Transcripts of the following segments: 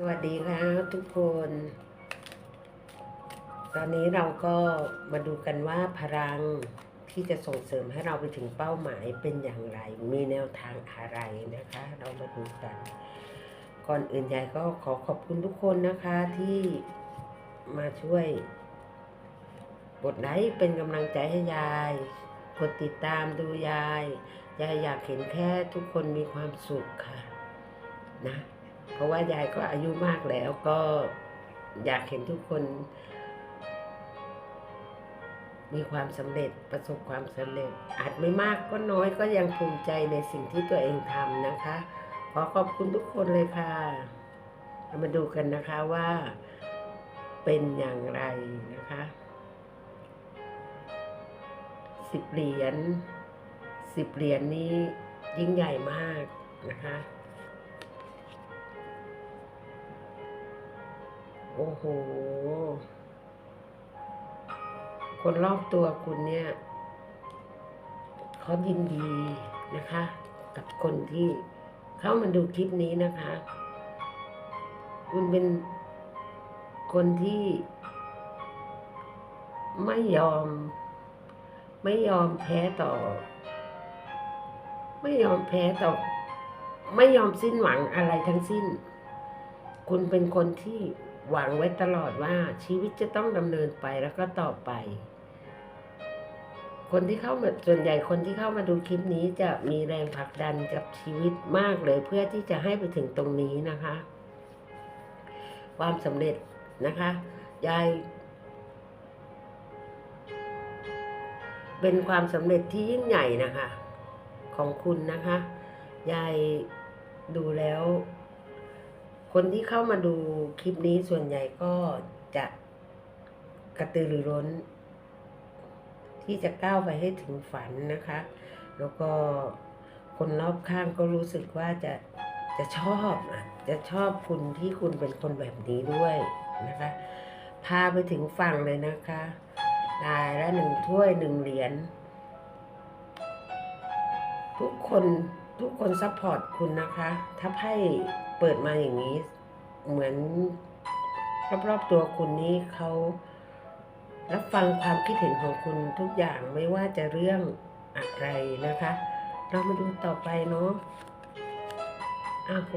สวัสดีค่ะทุกคน ตอนนี้เราก็มาดูกันว่าพลังที่จะส่งเสริมให้เราไปถึงเป้าหมายเป็นอย่างไร มีแนวทางอะไรนะคะ เรามาดูกัน ก่อนอื่นใหญ่ก็ขอขอบคุณทุกคนนะคะที่มาช่วยกดไลค์เป็นกำลังใจให้ยาย กดติดตามดูยาย ยายอยากเห็นแค่ทุกคนมีความสุขค่ะ นะ เพราะว่ายายก็อายุมากแล้วก็อยากเห็นทุกคน มีความสำเร็จประสบความสำเร็จ อาจไม่มากก็น้อยก็ยังภูมิใจในสิ่งที่ตัวเองทำนะคะ ขอขอบคุณทุกคนเลยค่ะามาดูกันนะคะว่าเป็นอย่างไรนะคะสิบเหรียญสิบเหรียญนี้ยิ่งใหญ่มากนะคะ โอ้โห คนรอบตัวคุณเนี่ยเขายินดีนะคะ กับคนที่เข้ามาดูคลิปนี้นะคะ คุณเป็นคนที่ไม่ยอม ไม่ยอมแพ้ต่อ ไม่ยอมแพ้ต่อ ไม่ยอมสิ้นหวังอะไรทั้งสิ้น คุณเป็นคนที่ หวังไว้ตลอดว่าชีวิตจะต้องดำเนินไปแล้วก็ต่อไป คนที่เข้ามาส่วนใหญ่คนที่เข้ามาดูคลิปนี้จะมีแรงผลักดันกับชีวิตมากเลยเพื่อที่จะให้ไปถึงตรงนี้นะคะ ความสำเร็จนะคะยายเป็นความสำเร็จที่ยิ่งใหญ่นะคะ ของคุณนะคะ ยายดูแล้ว คนที่เข้ามาดูคลิปนี้ส่วนใหญ่ก็จะกระตือรือร้น ที่จะก้าวไปให้ถึงฝันนะคะ แล้วก็คนรอบข้างก็รู้สึกว่าจะจะชอบอะจะชอบคุณที่คุณเป็นคนแบบนี้ด้วยนะคะ พาไปถึงฝั่งเลยนะคะได้ละหนึ่งถ้วยหนึ่งเหรียญทุกคนทุกคนซัพพอร์ตคุณนะคะ ถ้าไพ่ เปิดมาอย่างนี้ เหมือนรอบๆตัวคุณนี้เขารับฟังความคิดเห็นของคุณทุกอย่างไม่ว่าจะเรื่องอะไรนะคะ เรามาดูต่อไปเนาะอ้าโห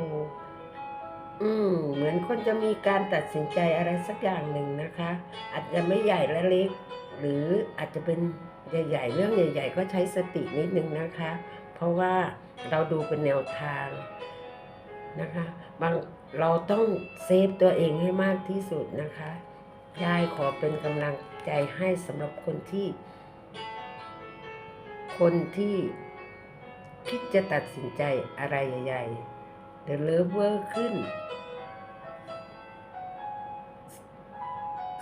อืม เหมือนคนจะมีการตัดสินใจอะไรสักอย่างหนึ่งนะคะ อาจจะไม่ใหญ่และเล็ก หรืออาจจะเป็นใหญ่ๆ เรื่องใหญ่ ๆ ก็ใช้สตินิดนึงนะคะ เพราะว่าเราดูเป็นแนวทาง นะคะบางเราต้องเซฟตัวเองให้มากที่สุดนะคะยายขอเป็นกำลังใจให้สำหรับคนที่ คนที่คิดจะตัดสินใจอะไรใหญ่ๆเดินเลิฟเวอร์ขึ้น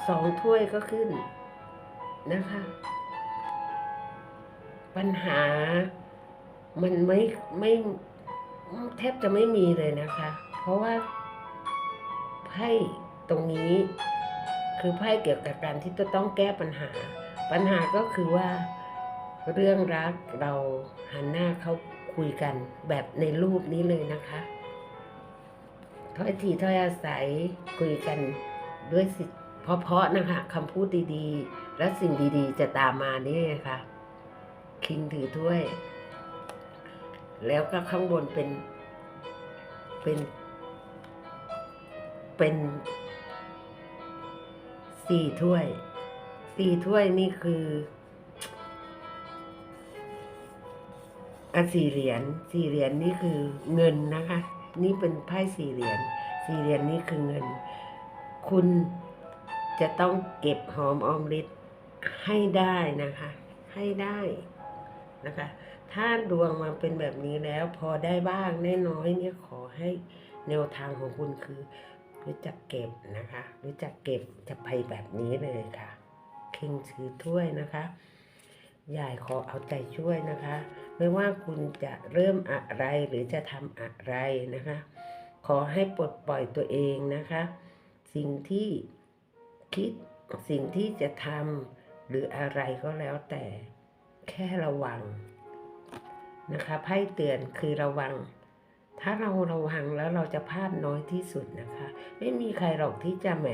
สองถ้วยก็ขึ้นนะคะ ปัญหามันไม่ไม่ แทบจะไม่มีเลยนะคะ เพราะว่าไพ่ตรงนี้คือไพ่เกี่ยวกับการที่จะต้องแก้ปัญหา ปัญหาก็คือว่าเรื่องรักเราหันหน้าเขาคุยกันแบบในรูปนี้เลยนะคะถ้อยทีถ้อยอาศัยคุยกันด้วยสิเพราะๆนะคะคำพูดดีๆ และสิ่งดีๆ จะตามมานี่ไงคะคิงถือถ้วย แล้วก็ข้างบนเป็นเป็นเป็นสี่ถ้วยสี่ถ้วยนี่คืออะสี่เหรียญสี่เหรียญนี่คือเงินนะคะ นี่เป็นไพ่สี่เหรียญสี่เหรียญนี่คือเงิน คุณจะต้องเก็บหอมออมริดให้ได้นะคะ ให้ได้นะคะ ถ้าดวงมาเป็นแบบนี้แล้วพอได้บ้างแน่น้อยเนี่ยขอให้แนวทางของคุณคือ รู้จักเก็บนะคะ รู้จักเก็บจะไปแบบนี้เลยค่ะคิงถือถ้วยนะคะยายขอเอาใจช่วยนะคะ ไม่ว่าคุณจะเริ่มอะไรหรือจะทำอะไรนะคะ ขอให้ปลดปล่อยตัวเองนะคะ สิ่งที่คิดสิ่งที่จะทำหรืออะไรก็แล้วแต่แค่ระวัง นะคะไพ่เตือนคือระวัง ถ้าเราระวังแล้วเราจะพลาดน้อยที่สุดนะคะ ไม่มีใครหรอกที่จะแหม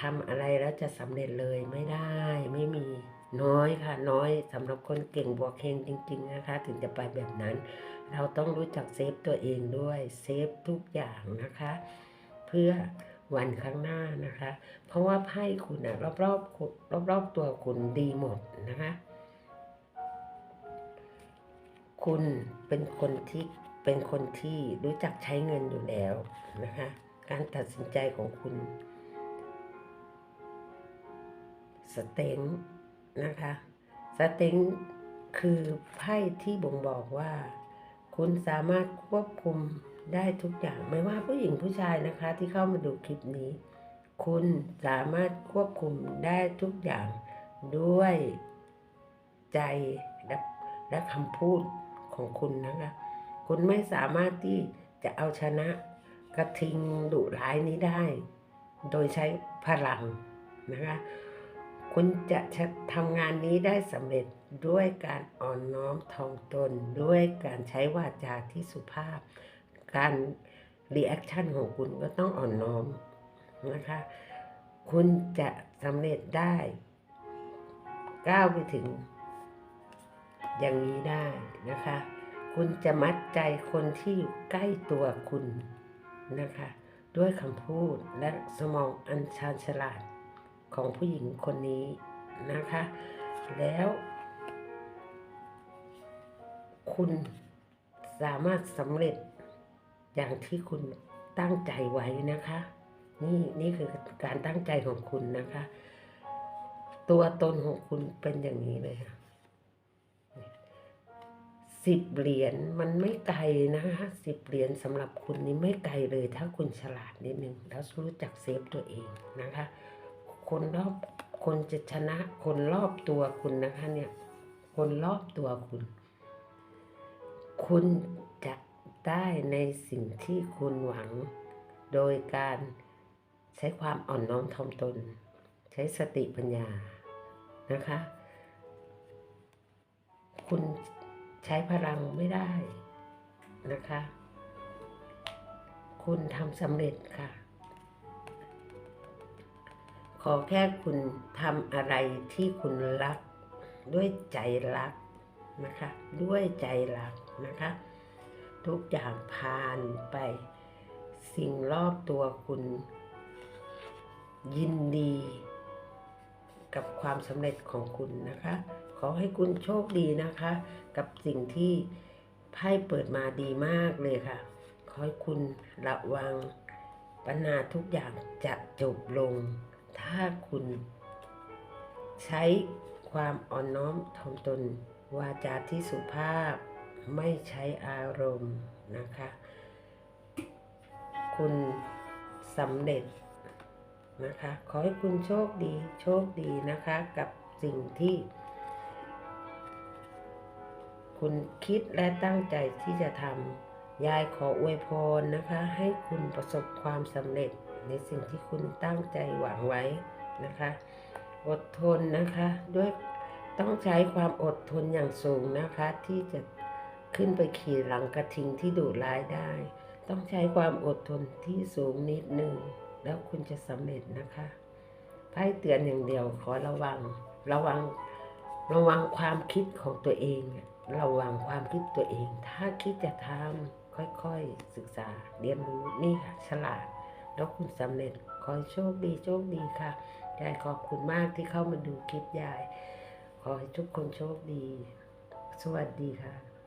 ทำอะไรแล้วจะสำเร็จเลยไม่ได้ไม่มีน้อยค่ะน้อยสำหรับคนเก่งบวกเฮงจริง ๆ นะคะ ถึงจะไปแบบนั้น เราต้องรู้จักเซฟตัวเองด้วยเซฟทุกอย่างนะคะ เพื่อวันข้างหน้านะคะ เพราะว่าไพ่คุณอะรอบๆรอบๆตัวคุณดีหมดนะคะ คุณเป็นคนที่เป็นคนที่รู้จักใช้เงินอยู่แล้วนะคะ การตัดสินใจของคุณสเต็งนะคะสเต็งคือไพ่ที่บ่งบอกว่า คุณสามารถควบคุมได้ทุกอย่างไม่ว่าผู้หญิงผู้ชายนะคะ ที่เข้ามาดูคลิปนี้ คุณสามารถควบคุมได้ทุกอย่างด้วยใจและและคำพูด ของคุณนะคะ คุณไม่สามารถที่จะเอาชนะกระทิงดุร้ายนี้ได้ โดยใช้พลังนะคะ คุณจะทำงานนี้ได้สำเร็จด้วยการอ่อนน้อมถ่อมตน ด้วยการใช้วาจาที่สุภาพ การรีแอคชั่นของคุณก็ต้องอ่อนน้อมนะคะ คุณจะสำเร็จได้ก้าวไปถึง อย่างนี้ได้นะคะ คุณจะมัดใจคนที่อยู่ใกล้ตัวคุณนะคะ ด้วยคำพูดและสมองอันชาญฉลาดของผู้หญิงคนนี้นะคะ แล้ว คุณสามารถสำเร็จอย่างที่คุณตั้งใจไว้นะคะ นี่นี่คือการตั้งใจของคุณนะคะ ตัวตนของคุณเป็นอย่างนี้เลยค่ะ สิบเหรียญมันไม่ไกลนะคะสิบเหรียญสำหรับคุณนี่ไม่ไกลเลยถ้าคุณฉลาดนิดนึงแล้วรู้จักเซฟตัวเองนะคะ คนรอบคนจะชนะคนรอบตัวคุณนะคะเนี่ยคนรอบตัวคุณ คุณจะได้ในสิ่งที่คุณหวัง โดยการใช้ความอ่อนน้อมถ่อมตน ใช้สติปัญญานะคะ คุณ ใช้พลังไม่ได้นะคะ คุณทำสำเร็จค่ะ ขอแค่คุณทำอะไรที่คุณรัก ด้วยใจรักนะคะ ด้วยใจรักนะคะ ทุกอย่างผ่านไป สิ่งรอบตัวคุณ ยินดี กับความสำเร็จของคุณนะคะ ขอให้คุณโชคดีนะคะ กับสิ่งที่ไพ่เปิดมาดีมากเลยค่ะ ขอให้คุณระวังปัญหาทุกอย่างจะจบลง ถ้าคุณ ใช้ความอ่อนน้อมถ่อมตน วาจาที่สุภาพไม่ใช้อารมณ์นะคะ คุณสำเร็จนะคะ ขอให้คุณโชคดี โชคดีนะคะ กับสิ่งที่ คุณคิดและตั้งใจที่จะทำยายขออวยพรนะคะ ให้คุณประสบความสำเร็จในสิ่งที่คุณตั้งใจหวังไว้นะคะ อดทนนะคะด้วยต้องใช้ความอดทนอย่างสูงนะคะ ที่จะขึ้นไปขี่หลังกระทิงที่ดุร้ายได้ ต้องใช้ความอดทนที่สูงนิดหนึ่งแล้วคุณจะสำเร็จนะคะไพ่เตือนอย่างเดียวขอระวัง ระวัง ระวังความคิดของตัวเอง ระวังความคิดตัวเอง ถ้าคิดจะทำค่อยๆศึกษาเรียนรู้นี่ค่ะฉลาดแล้วคุณสำเร็จขอให้โชคดีโชคดีค่ะยายขอบคุณมากที่เข้ามาดูคลิปยาย ขอให้ทุกคนโชคดี สวัสดีค่ะ